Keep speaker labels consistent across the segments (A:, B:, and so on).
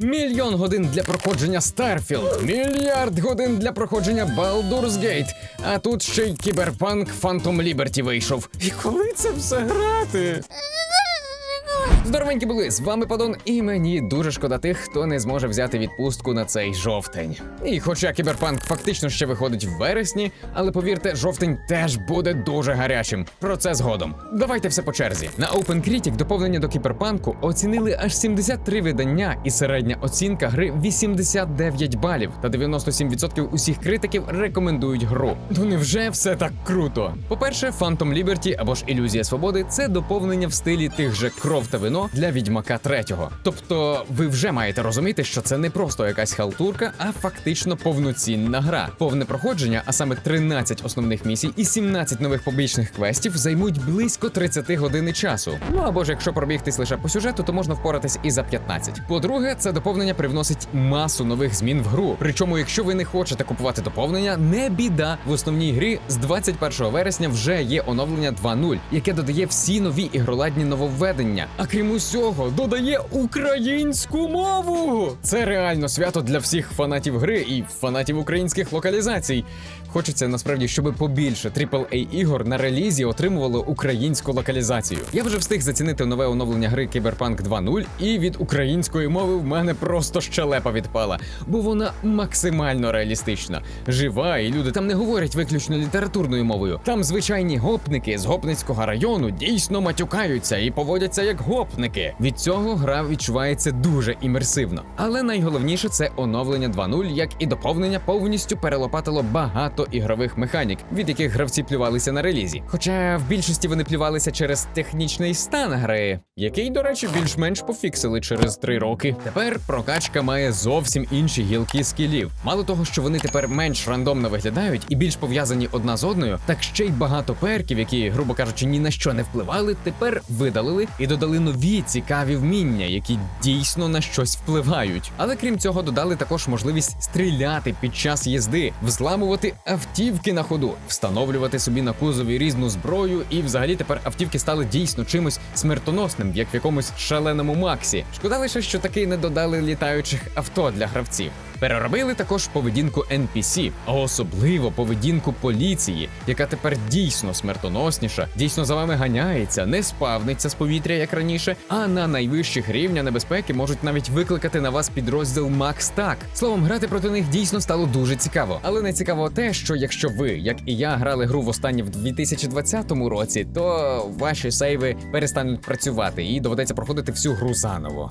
A: Мільйон годин для проходження Starfield, мільярд годин для проходження Baldur's Gate, а тут ще й кіберпанк Phantom Liberty вийшов. І коли це все грати? Здоровенькі були, з вами Падон, і мені дуже шкода тих, хто не зможе взяти відпустку на цей жовтень. І хоча кіберпанк фактично ще виходить в вересні, але повірте, жовтень теж буде дуже гарячим. Про це згодом. Давайте все по черзі. На OpenCritic доповнення до кіберпанку оцінили аж 73 видання, і середня оцінка гри 89 балів, та 97% усіх критиків рекомендують гру. Ну невже все так круто? По-перше, Phantom Liberty або ж Ілюзія Свободи це доповнення в стилі тих же кров та вино для відьмака третього. Тобто, ви вже маєте розуміти, що це не просто якась халтурка, а фактично повноцінна гра. Повне проходження, а саме 13 основних місій і 17 нових побічних квестів займуть близько 30 години часу. Ну або ж якщо пробігтись лише по сюжету, то можна впоратись і за 15. По-друге, це доповнення привносить масу нових змін в гру. Причому, якщо ви не хочете купувати доповнення, не біда. В основній грі з 21 вересня вже є оновлення 2.0, яке додає всі нові ігроладні нововведення. А крім усього, додає українську мову. Це реально свято для всіх фанатів гри і фанатів українських локалізацій. Хочеться насправді, щоб побільше aaa ігор на релізі отримувало українську локалізацію. Я вже встиг зацінити нове оновлення гри Cyberpunk 2.0, і від української мови в мене просто щелепа відпала, бо вона максимально реалістична, жива, і люди там не говорять виключно літературною мовою. Там звичайні гопники з гопницького району дійсно матюкаються і поводяться як гопники. Від цього гра відчувається дуже імерсивно. Але найголовніше це оновлення 2.0, як і доповнення повністю перелопатило багато ігрових механік, від яких гравці плювалися на релізі. Хоча в більшості вони плювалися через технічний стан гри, який, до речі, більш-менш пофіксили через три роки. Тепер прокачка має зовсім інші гілки скілів. Мало того, що вони тепер менш рандомно виглядають і більш пов'язані одна з одною, так ще й багато перків, які, грубо кажучи, ні на що не впливали, тепер видалили і додали нові цікаві вміння, які дійсно на щось впливають. Але крім цього, додали також можливість стріляти під час їзди, взламувати автівки на ходу, встановлювати собі на кузові різну зброю, і взагалі тепер автівки стали дійсно чимось смертоносним, як в якомусь шаленому Максі. Шкода лише, що таки не додали літаючих авто для гравців. Переробили також поведінку NPC, а особливо поведінку поліції, яка тепер дійсно смертоносніша, дійсно за вами ганяється, не спавниться з повітря як раніше, а на найвищих рівнях небезпеки можуть навіть викликати на вас підрозділ Max Так. Словом, грати проти них дійсно стало дуже цікаво. Але не цікаво те, що якщо ви, як і я, грали гру востаннє в 2020 році, то ваші сейви перестануть працювати і доведеться проходити всю гру заново.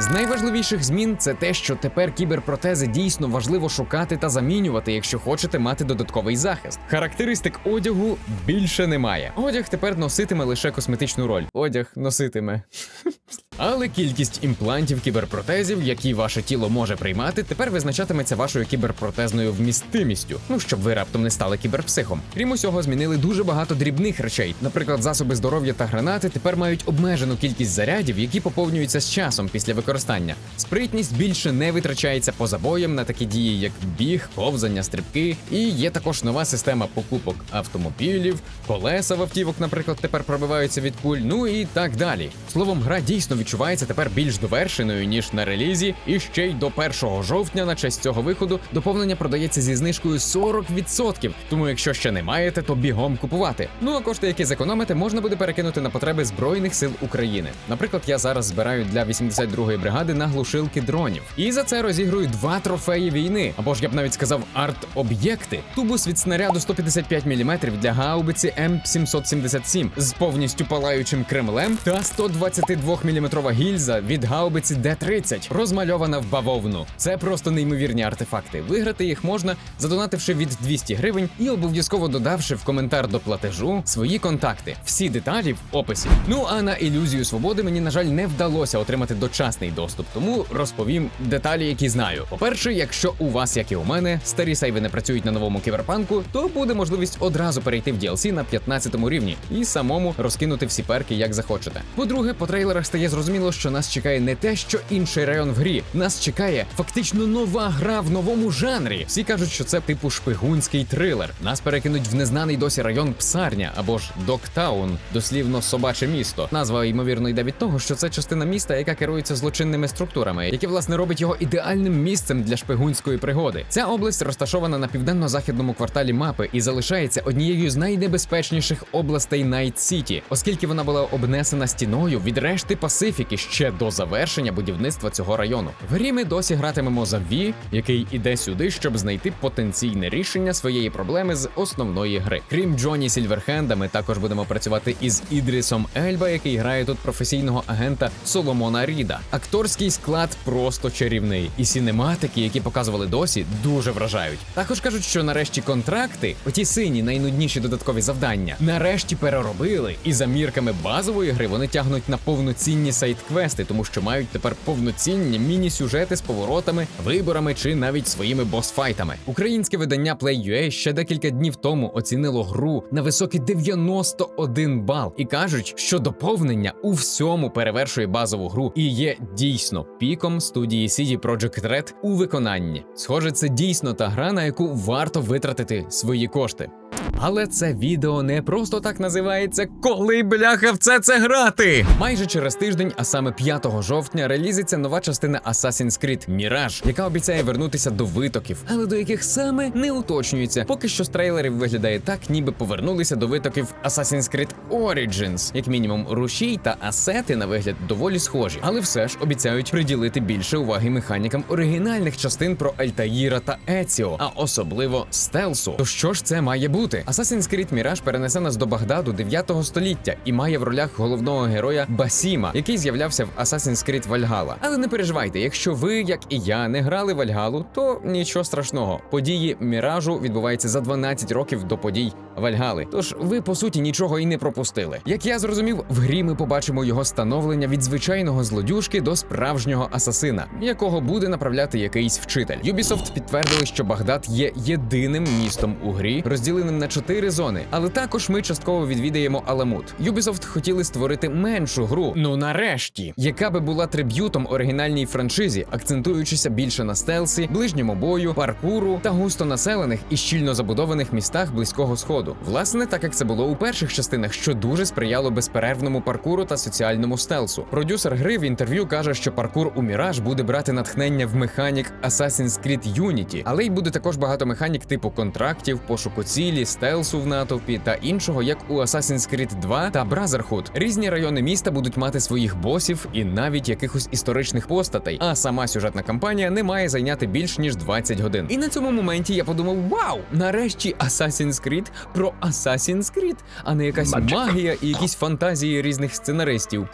A: З найважливіших змін це те, що тепер кіберпротези дійсно важливо шукати та замінювати, якщо хочете мати додатковий захист. Характеристик одягу більше немає. Одяг тепер носитиме лише косметичну роль. Одяг носитиме. Але кількість імплантів кіберпротезів, які ваше тіло може приймати, тепер визначатиметься вашою кіберпротезною вмістимістю. Ну щоб ви раптом не стали кіберпсихом. Крім усього, змінили дуже багато дрібних речей. Наприклад, засоби здоров'я та гранати тепер мають обмежену кількість зарядів, які поповнюються з часом після використання. Спритність більше не витрачається поза боєм на такі дії, як біг, ковзання, стрибки. І є також нова система покупок автомобілів, колеса в автівок, наприклад, тепер пробиваються від куль, ну і так далі. Словом, гра дійсно відчувається тепер більш довершеною ніж на релізі, і ще й до 1 жовтня на честь цього виходу доповнення продається зі знижкою 40%. Тому, якщо ще не маєте, то бігом купувати. Ну а кошти, які зекономите, можна буде перекинути на потреби збройних сил України. Наприклад, я зараз збираю для 82-ї бригади на глушилки дронів, і за це розігрую два трофеї війни, або ж я б навіть сказав арт-об'єкти. Тубус від снаряду 155 мм для гаубиці М777 з повністю палаючим кремлем та 122 мм гільза від гаубиці Д-30, розмальована в бавовну. Це просто неймовірні артефакти. Виграти їх можна, задонативши від 200 гривень і обов'язково додавши в коментар до платежу свої контакти. Всі деталі в описі. Ну а на ілюзію свободи мені, на жаль, не вдалося отримати дочасний доступ, тому розповім деталі, які знаю. По-перше, якщо у вас, як і у мене, старі сейви не працюють на новому кіберпанку, то буде можливість одразу перейти в DLC на 15 рівні і самому розкинути всі перки, як захочете. По-друге, по трейлерах стає зрозуміло, що нас чекає не те, що інший район в грі. Нас чекає фактично нова гра в новому жанрі. Всі кажуть, що це типу шпигунський трилер. Нас перекинуть в незнаний досі район Псарня або ж Доктаун, дослівно собаче місто. Назва ймовірно йде від того, що це частина міста, яка керується злочинними структурами, яке власне робить його ідеальним місцем для шпигунської пригоди. Ця область розташована на південно-західному кварталі мапи і залишається однією з найнебезпечніших областей Найт Сіті, оскільки вона була обнесена стіною від решти Пасифіки ще до завершення будівництва цього району. В грі ми досі гратимемо за Ві, який іде сюди, щоб знайти потенційне рішення своєї проблеми з основної гри. Крім Джоні Сільверхенда, ми також будемо працювати із Ідрісом Ельба, який грає тут професійного агента Соломона Ріда. Акторський склад просто чарівний, і сінематики, які показували досі, дуже вражають. Також кажуть, що нарешті контракти, оті сині найнудніші додаткові завдання, нарешті переробили, і за мірками базової гри вони тягнуть на повноцінні сайт-квести, тому що мають тепер повноцінні міні-сюжети з поворотами, виборами чи навіть своїми босфайтами. Українське видання Play.ua ще декілька днів тому оцінило гру на високий 91 бал і кажуть, що доповнення у всьому перевершує базову гру і є дійсно піком студії CD Projekt Red у виконанні. Схоже, це дійсно та гра, на яку варто витратити свої кошти. Але це відео не просто так називається Коли бляха в це це грати. Майже через тиждень, а саме 5 жовтня, релізиться нова частина Assassin's Creed Mirage, яка обіцяє вернутися до витоків, але до яких саме не уточнюється. Поки що з трейлерів виглядає так, ніби повернулися до витоків Assassin's Creed Origins. Як мінімум, рушій та асети на вигляд доволі схожі, але все ж обіцяють приділити більше уваги механікам оригінальних частин про Альтаїра та Еціо, а особливо стелсу. То що ж це має бути? Assassin's Creed Mirage перенесе нас до Багдаду 9 століття і має в ролях головного героя Басіма, який з'являвся в Assassin's Creed Valhalla. Але не переживайте, якщо ви, як і я, не грали Вальгалу, то нічого страшного. Події Міражу відбуваються за 12 років до подій Вальгали. Тож ви по суті нічого і не пропустили. Як я зрозумів, в грі ми побачимо його становлення від звичайного злодюжки до справжнього асасина, якого буде направляти якийсь вчитель. Ubisoft підтвердили, що Багдад є єдиним містом у грі, розділеним на чотири зони. Але також ми частково відвідаємо Аламут. Ubisoft хотіли створити меншу гру. Ну нарешті, яка би була триб'ютом оригінальній франшизі, акцентуючися більше на стелсі, ближньому бою, паркуру та густонаселених і щільно забудованих містах близького сходу. Власне, так як це було у перших частинах, що дуже сприяло безперервному паркуру та соціальному стелсу. Продюсер гри в інтерв'ю каже, що паркур у Mirage буде брати натхнення в механік Assassin's Creed Unity, але й буде також багато механік типу контрактів, пошуку цілі, стелсу в натовпі та іншого, як у Assassin's Creed 2 та Brotherhood. Різні райони міста будуть мати своїх босів і навіть якихось історичних постатей. А сама сюжетна кампанія не має зайняти більш ніж 20 годин. І на цьому моменті я подумав: вау! Нарешті Assassin's Creed про Assassin's Creed, а не якась магія і якісь фантазії різних сценаристів.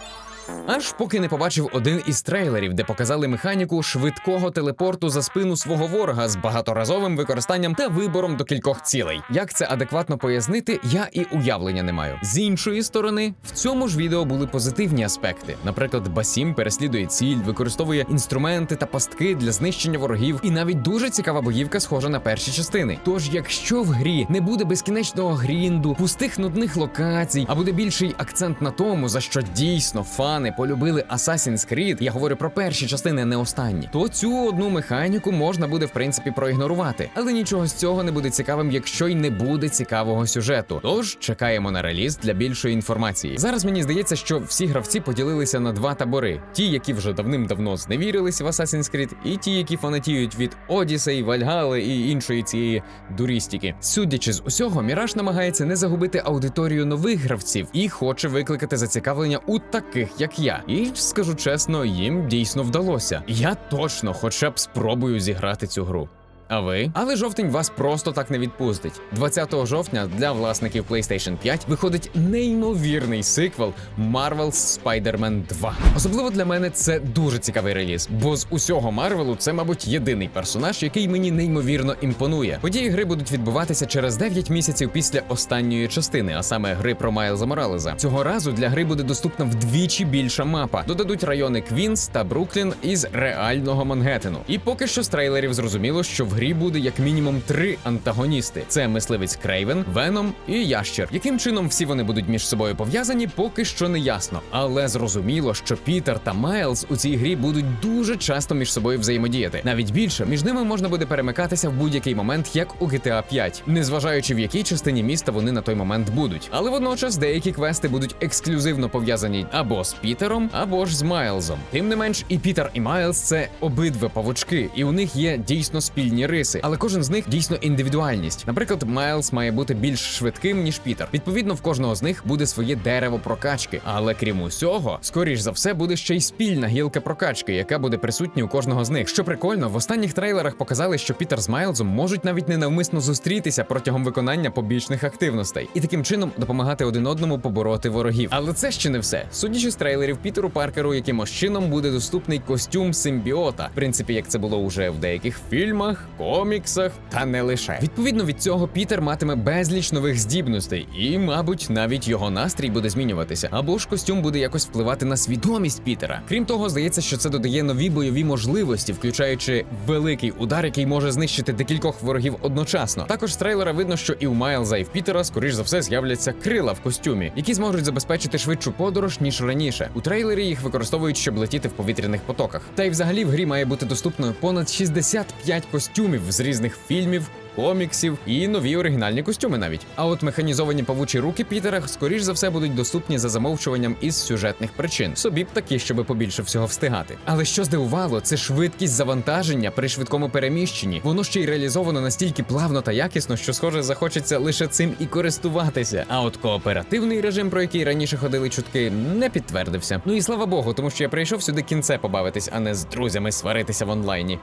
A: Аж поки не побачив один із трейлерів, де показали механіку швидкого телепорту за спину свого ворога з багаторазовим використанням та вибором до кількох цілей. Як це адекватно пояснити, я і уявлення не маю. З іншої сторони, в цьому ж відео були позитивні аспекти. Наприклад, Басім переслідує ціль, використовує інструменти та пастки для знищення ворогів, і навіть дуже цікава боївка схожа на перші частини. Тож, якщо в грі не буде безкінечного грінду, пустих нудних локацій, а буде більший акцент на тому, за що дійсно фани полюбили Assassin's Creed, я говорю про перші частини, не останні, то цю одну механіку можна буде в принципі проігнорувати. Але нічого з цього не буде цікавим, якщо й не буде цікавого сюжету. Тож чекаємо на реліз для більшої інформації. Зараз мені здається, що всі гравці поділилися на два табори: ті, які вже давним-давно зневірились в Assassin's Creed, і ті, які фанатіють від Одіссей, Вальгали і іншої цієї дурістики. Судячи з усього, Міраж намагається не загубити аудиторію нових гравців і хоче викликати зацікавлення у таких, як я. І скажу чесно, їм дійсно вдалося. Я точно, хоча б спробую зіграти цю гру. А ви? Але жовтень вас просто так не відпустить. 20 жовтня для власників PlayStation 5 виходить неймовірний сиквел Marvel's Spider-Man 2. Особливо для мене це дуже цікавий реліз, бо з усього Марвелу це, мабуть, єдиний персонаж, який мені неймовірно імпонує. Події гри будуть відбуватися через 9 місяців після останньої частини, а саме гри про Майлза Моралеза. Цього разу для гри буде доступна вдвічі більша мапа. Додадуть райони Квінс та Бруклін із реального Мангеттену. І поки що з трейлерів зрозуміло, що в грі буде як мінімум три антагоністи: це мисливець Крейвен, Веном і Ящер. Яким чином всі вони будуть між собою пов'язані, поки що не ясно. Але зрозуміло, що Пітер та Майлз у цій грі будуть дуже часто між собою взаємодіяти. Навіть більше між ними можна буде перемикатися в будь-який момент, як у GTA 5, незважаючи в якій частині міста вони на той момент будуть. Але водночас деякі квести будуть ексклюзивно пов'язані або з Пітером, або ж з Майлзом. Тим не менш, і Пітер, і Майлз це обидва павучки, і у них є дійсно спільні риси, але кожен з них дійсно індивідуальність. Наприклад, Майлз має бути більш швидким ніж Пітер. Відповідно, в кожного з них буде своє дерево прокачки. Але крім усього, скоріш за все, буде ще й спільна гілка прокачки, яка буде присутня у кожного з них. Що прикольно, в останніх трейлерах показали, що Пітер з Майлзом можуть навіть ненавмисно зустрітися протягом виконання побічних активностей і таким чином допомагати один одному побороти ворогів. Але це ще не все. Судячи з трейлерів, Пітеру Паркеру якимось чином буде доступний костюм симбіота, в принципі, як це було уже в деяких фільмах, коміксах та не лише. Відповідно від цього, Пітер матиме безліч нових здібностей, і, мабуть, навіть його настрій буде змінюватися, або ж костюм буде якось впливати на свідомість Пітера. Крім того, здається, що це додає нові бойові можливості, включаючи великий удар, який може знищити декількох ворогів одночасно. Також з трейлера видно, що і у Майлза, і в Пітера, скоріш за все, з'являться крила в костюмі, які зможуть забезпечити швидшу подорож ніж раніше. У трейлері їх використовують, щоб летіти в повітряних потоках. Та й взагалі в грі має бути доступно понад 65 костюмів з різних фільмів. Коміксів і нові оригінальні костюми навіть. А от механізовані павучі руки Пітера, скоріш за все, будуть доступні за замовчуванням із сюжетних причин. Собі б такі, щоби побільше всього встигати. Але що здивувало, це швидкість завантаження при швидкому переміщенні. Воно ще й реалізовано настільки плавно та якісно, що схоже захочеться лише цим і користуватися. А от кооперативний режим, про який раніше ходили чутки, не підтвердився. Ну і слава Богу, тому що я прийшов сюди кінце побавитись, а не з друзями сваритися в онлайні.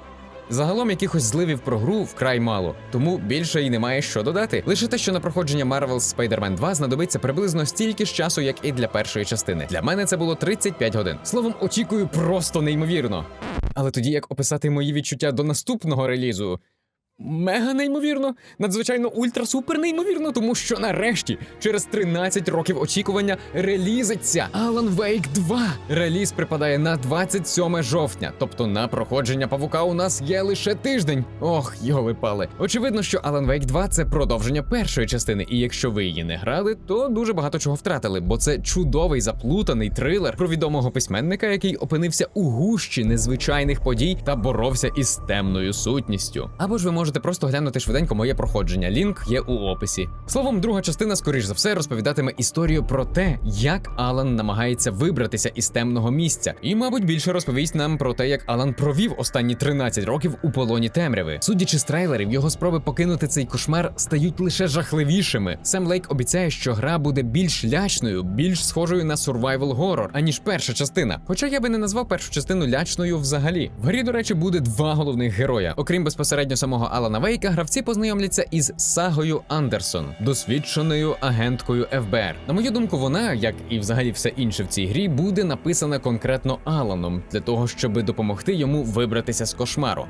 A: Загалом якихось зливів про гру вкрай мало, тому більше й немає що додати. Лише те, що на проходження Marvel's Spider-Man 2 знадобиться приблизно стільки ж часу, як і для першої частини. Для мене це було 35 годин. Словом, очікую просто неймовірно. Але тоді як описати мої відчуття до наступного релізу? Мега неймовірно, надзвичайно ультра-супер неймовірно, тому що нарешті, через 13 років очікування, релізиться Alan Wake 2. Реліз припадає на 27 жовтня, тобто на проходження павука у нас є лише тиждень. Ох, йоли пали. Очевидно, що Alan Wake 2 це продовження першої частини, і якщо ви її не грали, то дуже багато чого втратили, бо це чудовий заплутаний трилер про відомого письменника, який опинився у гущі незвичайних подій та боровся із темною сутністю. Або ж ви можете просто глянути швиденько моє проходження. Лінк є у описі. Словом, друга частина, скоріш за все, розповідатиме історію про те, як Алан намагається вибратися із темного місця, і, мабуть, більше розповість нам про те, як Алан провів останні 13 років у полоні темряви. Судячи з трейлерів, його спроби покинути цей кошмар стають лише жахливішими. Сем Лейк обіцяє, що гра буде більш лячною, більш схожою на survival horror, аніж перша частина. Хоча я би не назвав першу частину лячною взагалі. В грі, до речі, буде два головних героя. Окрім безпосередньо самого Алана Вейка, гравці познайомляться із Сагою Андерсон, досвідченою агенткою ФБР. На мою думку, вона, як і взагалі все інше в цій грі, буде написана конкретно Аланом для того, щоб допомогти йому вибратися з кошмару.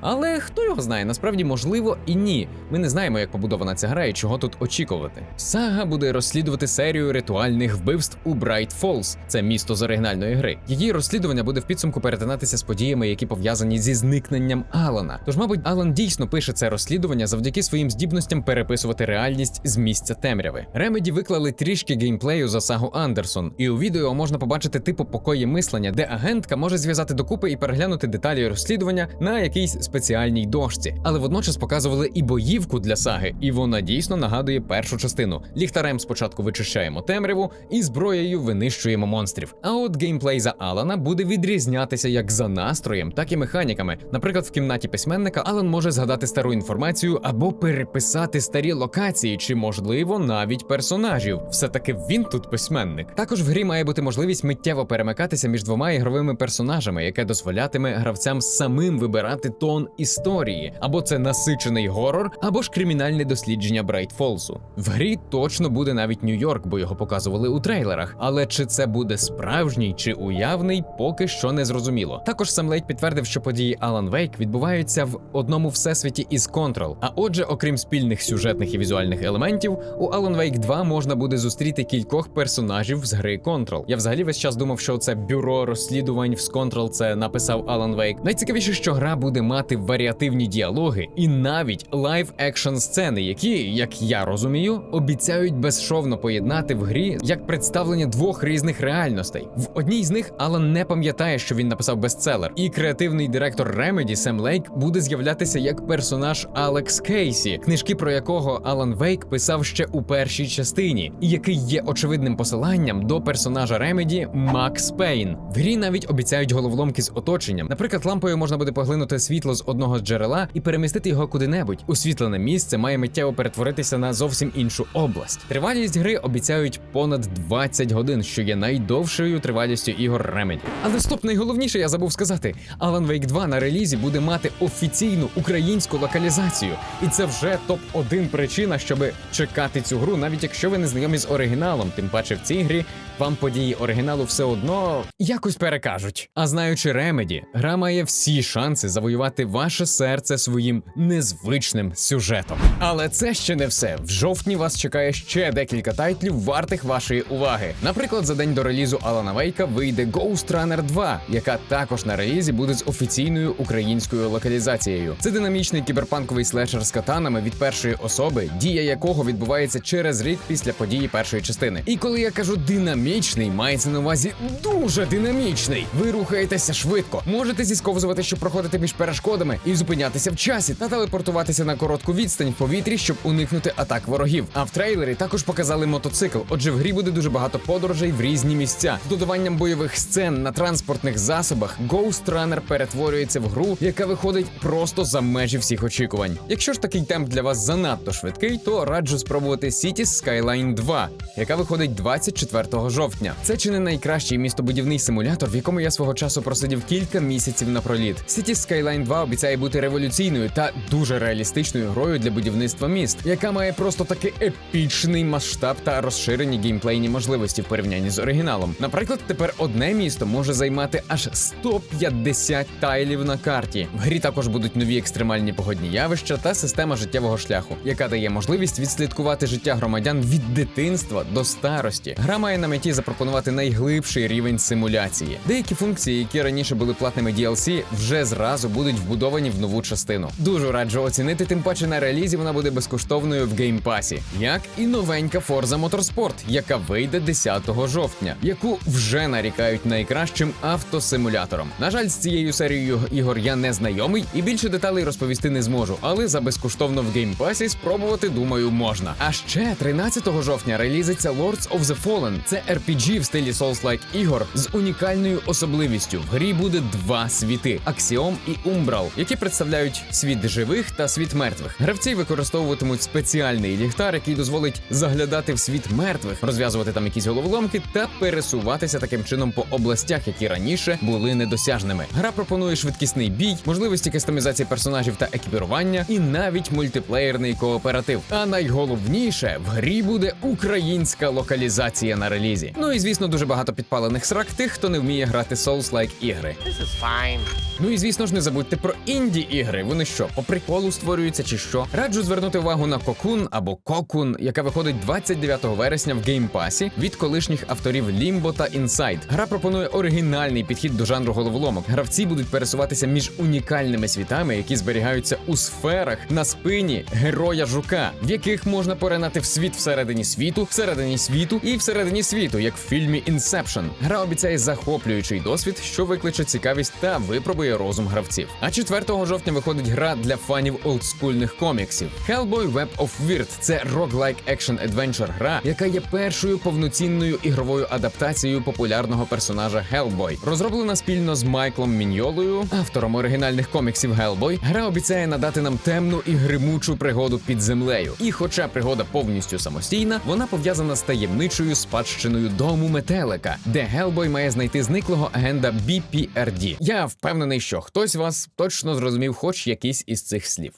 A: Але хто його знає, насправді можливо і ні. Ми не знаємо, як побудована ця гра і чого тут очікувати. Сага буде розслідувати серію ритуальних вбивств у Брайт Фолз, це місто з оригінальної гри. Її розслідування буде в підсумку перетинатися з подіями, які пов'язані зі зникненням Алана. Тож, мабуть, Алан дійсно пише це розслідування завдяки своїм здібностям переписувати реальність з місця темряви. Ремеді виклали трішки геймплею за сагу Андерсон, і у відео можна побачити типу покої мислення, де агентка може зв'язати докупи і переглянути деталі розслідування на якійсь спеціальній дошці, але водночас показували і боївку для саги, і вона дійсно нагадує першу частину. Ліхтарем спочатку вичищаємо темряву і зброєю винищуємо монстрів. А от геймплей за Алана буде відрізнятися як за настроєм, так і механіками. Наприклад, в кімнаті письменника Алан може згадати стару інформацію або переписати старі локації, чи можливо навіть персонажів. Все таки він тут письменник. Також в грі має бути можливість миттєво перемикатися між двома ігровими персонажами, яке дозволятиме гравцям самим вибирати тон історії, або це насичений горор, або ж кримінальне дослідження Брайт Фолсу. В грі точно буде навіть Нью-Йорк, бо його показували у трейлерах. Але чи це буде справжній чи уявний, поки що не зрозуміло. Також сам Лейк підтвердив, що події Alan Wake відбуваються в одному всесвіті із Control. А отже, окрім спільних сюжетних і візуальних елементів, у Alan Wake 2 можна буде зустріти кількох персонажів з гри Control. Я взагалі весь час думав, що це бюро розслідувань з Control це написав Alan Wake. Найцікавіше, що гра буде мати мати варіативні діалоги і навіть лайв екшн сцени, які, як я розумію, обіцяють безшовно поєднати в грі як представлення двох різних реальностей. В одній з них Алан не пам'ятає, що він написав бестселер, і креативний директор Remedy Сем Лейк буде з'являтися як персонаж Алекс Кейсі, книжки про якого Алан Вейк писав ще у першій частині, і який є очевидним посиланням до персонажа Remedy Макс Пейн. В грі навіть обіцяють головоломки з оточенням. Наприклад, лампою можна буде поглинути світло з одного джерела і перемістити його куди-небудь. Освітлене місце має миттєво перетворитися на зовсім іншу область. Тривалість гри обіцяють понад 20 годин, що є найдовшою тривалістю ігор Remedy. Але стоп, найголовніше я забув сказати: Alan Wake 2 на релізі буде мати офіційну українську локалізацію, і це вже топ 1 причина, щоб чекати цю гру, навіть якщо ви не знайомі з оригіналом. Тим паче в цій грі вам події оригіналу все одно якось перекажуть. А знаючи Remedy, гра має всі шанси завоювати ваше серце своїм незвичним сюжетом. Але це ще не все. В жовтні вас чекає ще декілька тайтлів, вартих вашої уваги. Наприклад, за день до релізу Алана Вейка вийде Ghost Runner 2, яка також на релізі буде з офіційною українською локалізацією. Це динамічний кіберпанковий слешер з катанами від першої особи, дія якого відбувається через рік після події першої частини. І коли я кажу динамічний, мається на увазі дуже динамічний. Ви рухаєтеся швидко, можете зісковзувати, щоб проходити між перешкодами, і зупинятися в часі та телепортуватися на коротку відстань в повітрі, щоб уникнути атак ворогів. А в трейлері також показали мотоцикл. Отже, в грі буде дуже багато подорожей в різні місця. З додаванням бойових сцен на транспортних засобах Ghost Runner перетворюється в гру, яка виходить просто за межі всіх очікувань. Якщо ж такий темп для вас занадто швидкий, то раджу спробувати Cities Skyline 2, яка виходить 24 жовтня. Це чи не найкращий містобудівний симулятор, в якому я свого часу просидів кілька місяців напроліт. Cities Skyline 2 обіцяє бути революційною та дуже реалістичною грою для будівництва міст, яка має просто таки епічний масштаб та розширені геймплейні можливості в порівнянні з оригіналом. Наприклад, тепер одне місто може займати аж 150 тайлів на карті. В грі також будуть нові екстремальні погодні явища та система життєвого шляху, яка дає можливість відслідкувати життя громадян від дитинства до старості. Гра має на меті запропонувати найглибший рівень симуляції. Деякі функції, які раніше були платними DLC, вже зразу будуть вбудовані в нову частину. Дуже раджу оцінити, тим паче на релізі вона буде безкоштовною в геймпасі, як і новенька Forza Motorsport, яка вийде 10 жовтня, яку вже нарікають найкращим автосимулятором. На жаль, з цією серією ігор я не знайомий і більше деталей розповісти не зможу, але за безкоштовно в геймпасі спробувати, думаю, можна. А ще 13 жовтня релізиться Lords of the Fallen. Це RPG в стилі Souls-like ігор з унікальною особливістю. В грі буде два світи: Аксіом і Умбрал, які представляють світ живих та світ мертвих. Гравці використовуватимуть спеціальний ліхтар, який дозволить заглядати в світ мертвих, розв'язувати там якісь головоломки та пересуватися таким чином по областях, які раніше були недосяжними. Гра пропонує швидкісний бій, можливості кастомізації персонажів та екіпірування, і навіть мультиплеєрний кооператив. А найголовніше в грі буде українська локалізація на релізі. Ну і звісно, дуже багато підпалених срак тих, хто не вміє грати Souls-like ігри.
B: This is fine.
A: Ну і звісно ж, не забудьте про інді ігри. Вони що, по приколу створюються чи що? Раджу звернути увагу на Кокун або Кокун, яка виходить 29 вересня в геймпасі від колишніх авторів Limbo та Inside. Гра пропонує оригінальний підхід до жанру головоломок. Гравці будуть пересуватися між унікальними світами, які зберігаються у сферах на спині героя жука, в яких можна поринати в світ всередині світу, всередині світу і всередині світу, як в фільмі Inception. Гра обіцяє захоплюючий досвід, що викличе цікавість та випробує розум гравців. А 4 жовтня виходить гра для фанів олдскульних коміксів. Hellboy Web of Weird – це roguelike action adventure гра, яка є першою повноцінною ігровою адаптацією популярного персонажа Hellboy. Розроблена спільно з Майклом Міньолою, автором оригінальних коміксів Hellboy, гра обіцяє надати нам темну і гримучу пригоду під землею. І, хоча пригода повністю самостійна, вона пов'язана з таємничою спадщиною дому метелика, де Гелбой має знайти зниклого агента BPRD. Я впевнений, що хтось вас точно зрозумів, хоч якийсь із цих слів.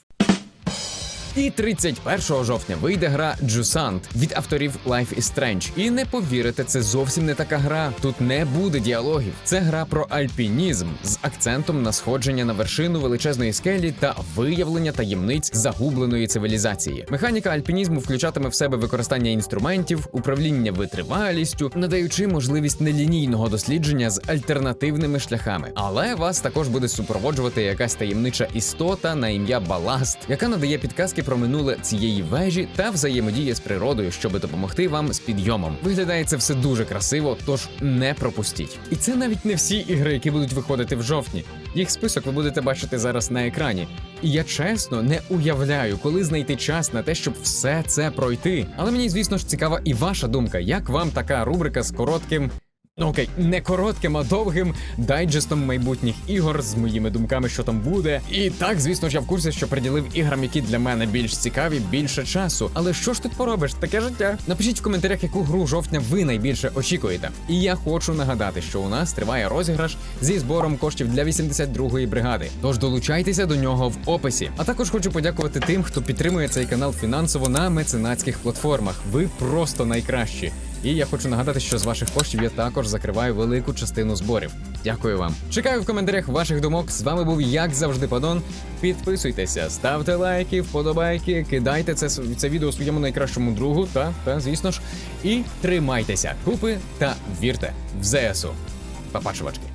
A: І 31 жовтня вийде гра Джусант від авторів Life is Strange. І не повірите, це зовсім не така гра. Тут не буде діалогів. Це гра про альпінізм з акцентом на сходження на вершину величезної скелі та виявлення таємниць загубленої цивілізації. Механіка альпінізму включатиме в себе використання інструментів, управління витривалістю, надаючи можливість нелінійного дослідження з альтернативними шляхами. Але вас також буде супроводжувати якась таємнича істота на ім'я Баласт, яка надає підказки про минуле цієї вежі та взаємодіє з природою, щоб допомогти вам з підйомом. Виглядає це все дуже красиво, тож не пропустіть. І це навіть не всі ігри, які будуть виходити в жовтні. Їх список ви будете бачити зараз на екрані. І я чесно не уявляю, коли знайти час на те, щоб все це пройти. Але мені, звісно ж, цікава і ваша думка, як вам така рубрика з коротким. Ну окей, не коротким, а довгим дайджестом майбутніх ігор з моїми думками, що там буде. І так, звісно ж, я в курсі, що приділив іграм, які для мене більш цікаві, більше часу. Але що ж тут поробиш? Таке життя. Напишіть в коментарях, яку гру жовтня ви найбільше очікуєте. І я хочу нагадати, що у нас триває розіграш зі збором коштів для 82-ї бригади. Тож долучайтеся до нього в описі. А також хочу подякувати тим, хто підтримує цей канал фінансово на меценатських платформах. Ви просто найкращі. І я хочу нагадати, що з ваших коштів я також закриваю велику частину зборів. Дякую вам. Чекаю в коментарях ваших думок. З вами був як завжди Падон. Підписуйтеся, ставте лайки, вподобайки, кидайте це, це відео своєму найкращому другу, та, та звісно ж. І тримайтеся купи та вірте в ЗСУ. Па-па, чувачки.